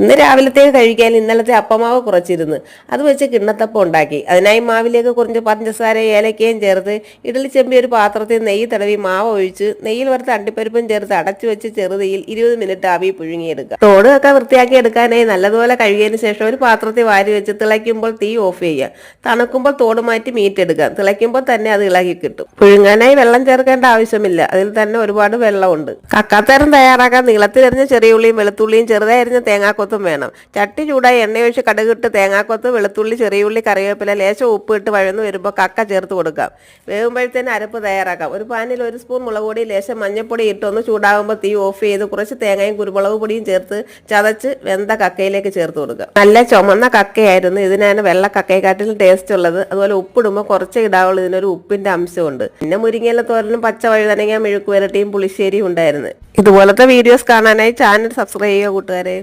ഇന്ന് രാവിലത്തേക്ക് കഴിക്കാൻ ഇന്നലത്തെ അപ്പമാവ് കുറച്ചിരുന്നു. അത് വെച്ച് കിണ്ണത്തപ്പം ഉണ്ടാക്കി. അതിനായി മാവിലേക്ക് കുറച്ച് പഞ്ചസാര ഏലക്കയും ചേർത്ത് ഇഡലി ചെമ്പി ഒരു പാത്രത്തിൽ നെയ്യ് തടവി മാവ് ഒഴിച്ച് നെയ്യിൽ വറുത്ത അണ്ടിപ്പരിപ്പും ചേർത്ത് അടച്ചു വെച്ച് ചെറുതീയിൽ ഇരുപത് മിനിറ്റ് ആവി പുഴുങ്ങിയെടുക്കുക. തോടുമൊക്കെ വൃത്തിയാക്കി എടുക്കാനായി നല്ലതുപോലെ കഴുകിയതിന് ശേഷം ഒരു പാത്രത്തിൽ വാരി വെച്ച് തിളയ്ക്കുമ്പോൾ തീ ഓഫ് ചെയ്യുക. തണുക്കുമ്പോൾ തോട് മാറ്റി മീറ്റ് എടുക്കുക. തിളയ്ക്കുമ്പോൾ തന്നെ അത് ഇളകി കിട്ടും. പുഴുങ്ങാനായി വെള്ളം ചേർക്കേണ്ട ആവശ്യമില്ല. അതിൽ തന്നെ ഒരുപാട് വെള്ളമുണ്ട്. കക്കാത്തരം തയ്യാറാക്കാൻ നീളത്തിലെറിഞ്ഞ ചെറിയ ഉള്ളിയും വെളുത്തുള്ളിയും ചെറുതായി അരിഞ്ഞ വേണം. ചട്ടി ചൂടായി എണ്ണയൊഴിച്ച് കടുകിട്ട് തേങ്ങാക്കൊത്ത് വെളുത്തുള്ളി ചെറിയ ഉള്ളി കറിവേപ്പില ലേശം ഉപ്പ് ഇട്ട് വഴന്ന് വരുമ്പോൾ കക്ക ചേർത്ത് കൊടുക്കാം. വേകുമ്പോഴത്തേന് അരപ്പ് തയ്യാറാക്കാം. ഒരു പാനിൽ ഒരു സ്പൂൺ മുളക് പൊടി ലേശം മഞ്ഞൾപ്പൊടി ഇട്ടൊന്ന് ചൂടാകുമ്പോൾ തീ ഓഫ് ചെയ്ത് കുറച്ച് തേങ്ങയും കുരുമുളക് പൊടിയും ചേർത്ത് ചതച്ച് വെന്ത കക്കയിലേക്ക് ചേർത്ത് കൊടുക്കുക. നല്ല ചുമന്ന കക്കയായിരുന്നു. ഇതിനാണ് വെള്ള കക്കയെക്കാട്ടിലും ടേസ്റ്റ് ഉള്ളത്. അതുപോലെ ഉപ്പിടുമ്പോൾ കുറച്ച് ഇടാവുള്ളൂ. ഇതിനൊരു ഉപ്പിന്റെ അംശമുണ്ട്. പിന്നെ മുരിങ്ങയില തോരനും പച്ച വഴുതനങ്ങ മെഴുക്കുവരട്ടിയും പുളിശ്ശേരിയും ഉണ്ടായിരുന്നു. ഇതുപോലത്തെ വീഡിയോസ് കാണാനായി ചാനൽ സബ്സ്ക്രൈബ് ചെയ്യുക കൂട്ടുകാരെ.